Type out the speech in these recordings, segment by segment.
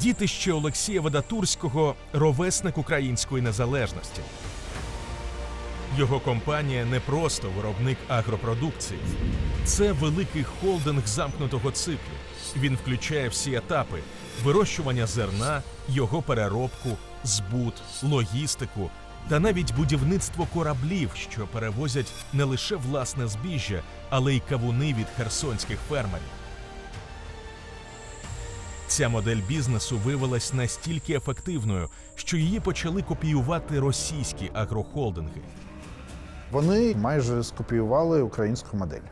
Дітище Олексія Вадатурського ровесник української незалежності. Його компанія не просто виробник агропродукції, це великий холдинг замкнутого циклу. Він включає всі етапи вирощування зерна, його переробку, збут, логістику та навіть будівництво кораблів, що перевозять не лише власне збіжжя, але й кавуни від херсонських фермерів. Ця модель бізнесу виявилась настільки ефективною, що її почали копіювати російські агрохолдинги. Вони майже скопіювали українську модель.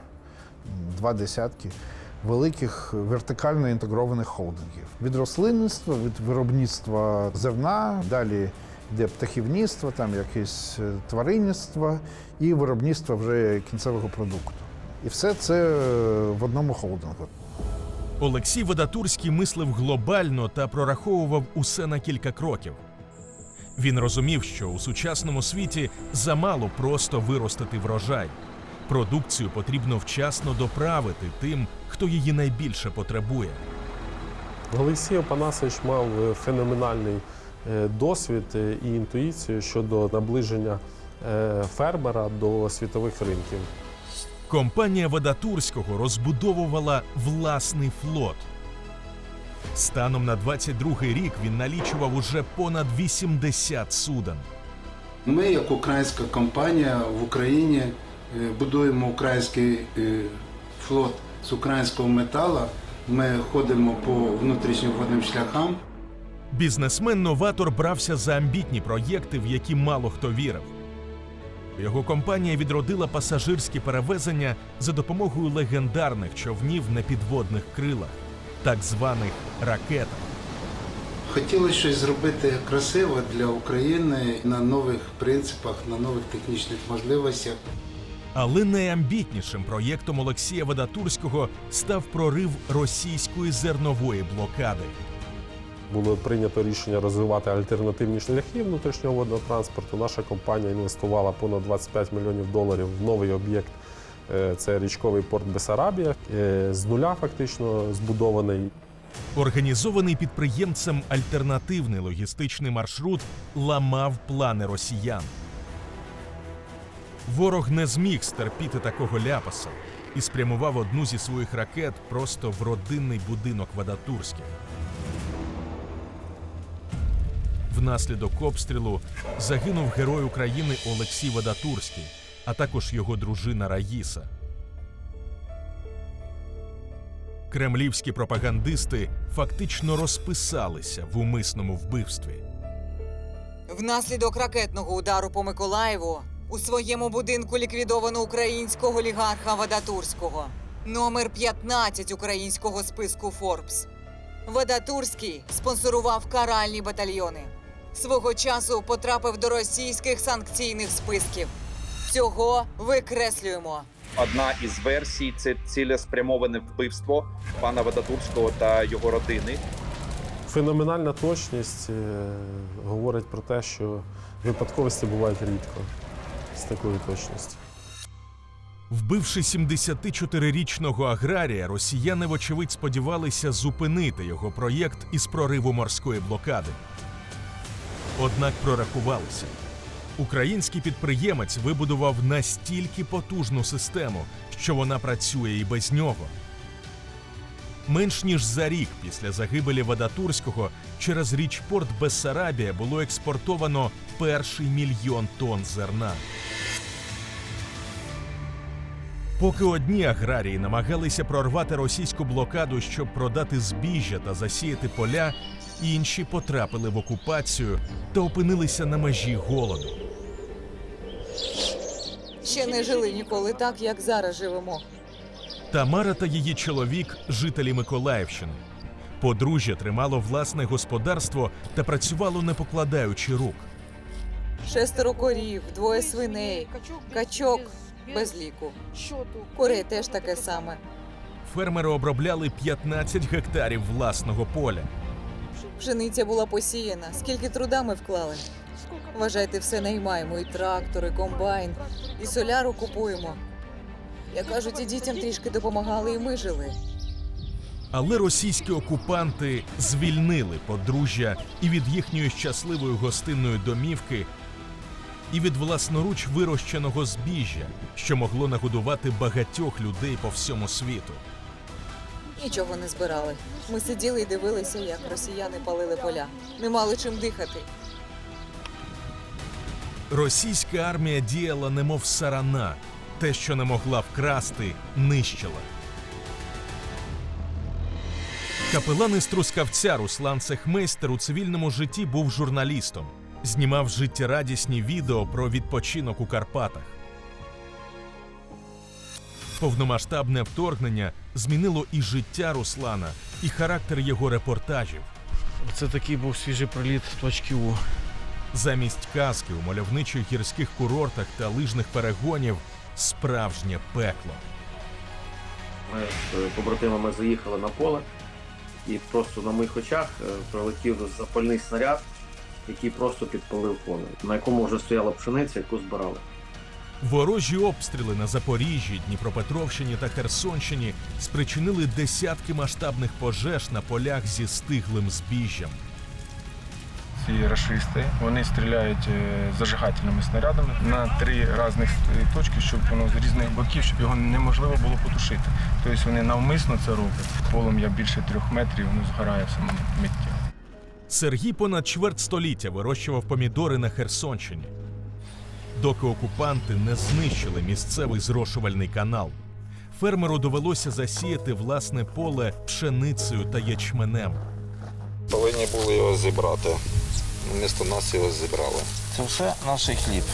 Два десятки великих вертикально інтегрованих холдингів. Від рослинництва, від виробництва зерна, далі йде птахівництво, там якесь е, тваринництво і виробництво вже кінцевого продукту. І все це е, в одному холдингу. Олексій Водатурський мислив глобально та прораховував усе на кілька кроків. Він розумів, що у сучасному світі замало просто виростити врожай. Продукцію потрібно вчасно доправити тим, хто її найбільше потребує. Олексій Опанасович мав е, феноменальний е, досвід е, і інтуїцію щодо наближення фермера до світових ринків. Компанія Водатурського розбудовувала власний флот. Станом на 22-й рік він налічував уже понад 80 суден. Ми, як українська компанія в Україні, е, будуємо український е, флот з українського металу. Ми ходимо по внутрішнім водним шляхам. Бізнесмен-новатор брався за амбітні проєкти, в які мало хто вірив. Його компанія відродила пасажирські перевезення за допомогою легендарних човнів на підводних крилах, так званих ракетах. Хотілося щось зробити красиво для України на нових принципах, на нових технічних можливостях. Але найамбітнішим проєктом Олексія Водатурського став прорив російської зернової блокади. Було прийнято рішення розвивати альтернативні шляхи внутрішнього водного транспорту. Наша компанія інвестувала понад 25 мільйонів доларів в новий об'єкт. Е, Це річковий порт Бесарабія, Е, з нуля фактично збудований. Організований підприємцем альтернативний логістичний маршрут ламав плани росіян. Ворог не зміг стерпіти такого ляпаса і спрямував одну зі своїх ракет просто в родинний будинок Вадатурських. Внаслідок обстрілу загинув герой України Олексій Вадатурський, а також його дружина Раїса. Кремлівські пропагандисти фактично розписалися в умисному вбивстві. Внаслідок ракетного удару по Миколаєву у своєму будинку ліквідовано українського олігарха Вадатурського, номер 15 українського списку Форбс. Вадатурський спонсорував каральні батальйони. Свого часу потрапив до російських санкційних списків. Цього викреслюємо. Одна із версій це цілеспрямоване вбивство пана Вадатурського та його родини. Феноменальна точність е, говорить про те, що випадковості бувають рідко з такою точністю. Вбивши 74-річного аграрія, росіяни, вочевидь, сподівалися зупинити його проєкт із прориву морської блокади. Однак прорахувалися. Український підприємець вибудував настільки потужну систему, що вона працює і без нього. Менш ніж за рік після загибелі Вадатурського через річпорт Бессарабія було експортовано перший мільйон тонн зерна. Поки одні аграрії намагалися прорвати російську блокаду, щоб продати збіжжя та засіяти поля, інші потрапили в окупацію та опинилися на межі голоду. Ще не жили ніколи так, як зараз живемо. Тамара та її чоловік жителі Миколаївщини. Подружжя тримало власне господарство та працювало не покладаючи рук. Шестеро корів, двоє свиней, качок без ліку. Курей теж таке саме. Фермери обробляли 15 гектарів власного поля. Пшениця була посіяна. Скільки труда ми вклали? Вважайте, все наймаємо, і трактори, комбайн, і соляру купуємо. Як кажуть, і дітям трішки допомагали, і ми жили. Але російські окупанти звільнили подружжя і від їхньої щасливої гостинної домівки, і від власноруч вирощеного збіжжя, що могло нагодувати багатьох людей по всьому світу. Нічого не збирали. Ми сиділи і дивилися, як росіяни палили поля. Не мали чим дихати. Російська армія діяла немов сарана, те, що не могла вкрасти, нищила. Капелан із Трускавця Руслан Цехмейстер у цивільному житті був журналістом, знімав життєрадісні відео про відпочинок у Карпатах. Повномасштабне вторгнення змінило і життя Руслана, і характер його репортажів. Це такий був свіжий приліт точки У. Замість казки у мальовничих гірських курортах та лижних перегонів справжнє пекло. Ми з побратимами заїхали на поле, і просто на моїх очах е, прилетів запальний снаряд, який просто підпалив поле, на якому вже стояла пшениця, яку збирали. Ворожі обстріли на Запоріжжі, Дніпропетровщині та Херсонщині спричинили десятки масштабних пожеж на полях зі стиглим збіжжям. ці рашисти вони стріляють е, зажигательними снарядами на три різних е, точки, щоб воно з різних боків, щоб його неможливо було потушити. Тобто вони навмисно це роблять. Полум'я більше трьох метрів, воно згорає в самому миттєво. Сергій понад чверть століття вирощував помідори на Херсонщині, доки окупанти не знищили місцевий зрошувальний канал. Фермеру довелося засіяти власне поле пшеницею та ячменем. Повинні були його зібрати. Місто нас його зібрали. Це все наш хліб.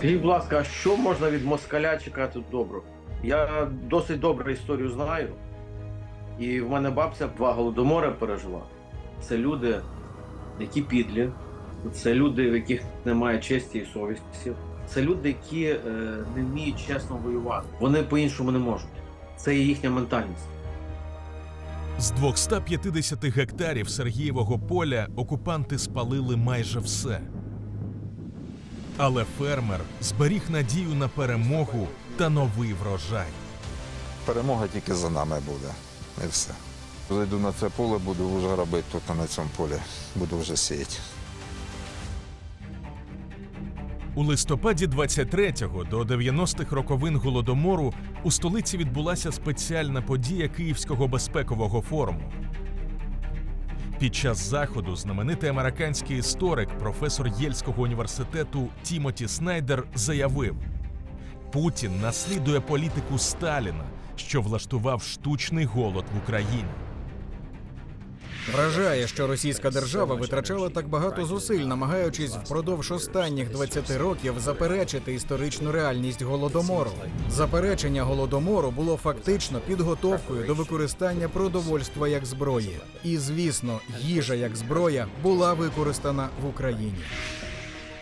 Скажіть, будь ласка, а що можна від москаля чекати доброго? Я досить добре історію знаю. І в мене бабця два голодомори пережила. Це люди, які підлі, це люди, в яких немає честі і совісті. Це люди, які е, не вміють чесно воювати. Вони по-іншому не можуть. Це є їхня ментальність. З 250 гектарів Сергієвого поля окупанти спалили майже все. Але фермер зберіг надію на перемогу та новий врожай. Перемога тільки за нами буде. І все. Зайду на це поле, буду вже робити тут на цьому полі. Буду вже сіяти. У листопаді 23-го до 90-х роковин голодомору у столиці відбулася спеціальна подія Київського безпекового форуму. Під час заходу знаменитий американський історик, професор Єльського університету Тімоті Снайдер заявив: Путін наслідує політику Сталіна, що влаштував штучний голод в Україні. Вражає, що російська держава витрачала так багато зусиль, намагаючись впродовж останніх 20 років заперечити історичну реальність голодомору. Заперечення голодомору було фактично підготовкою до використання продовольства як зброї. І звісно, їжа як зброя була використана в Україні.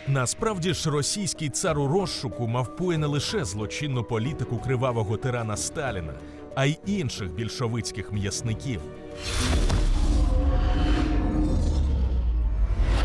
Насправді ж російський цар у розшуку мавпує не лише злочинну політику кривавого тирана Сталіна, а й інших більшовицьких м'ясників.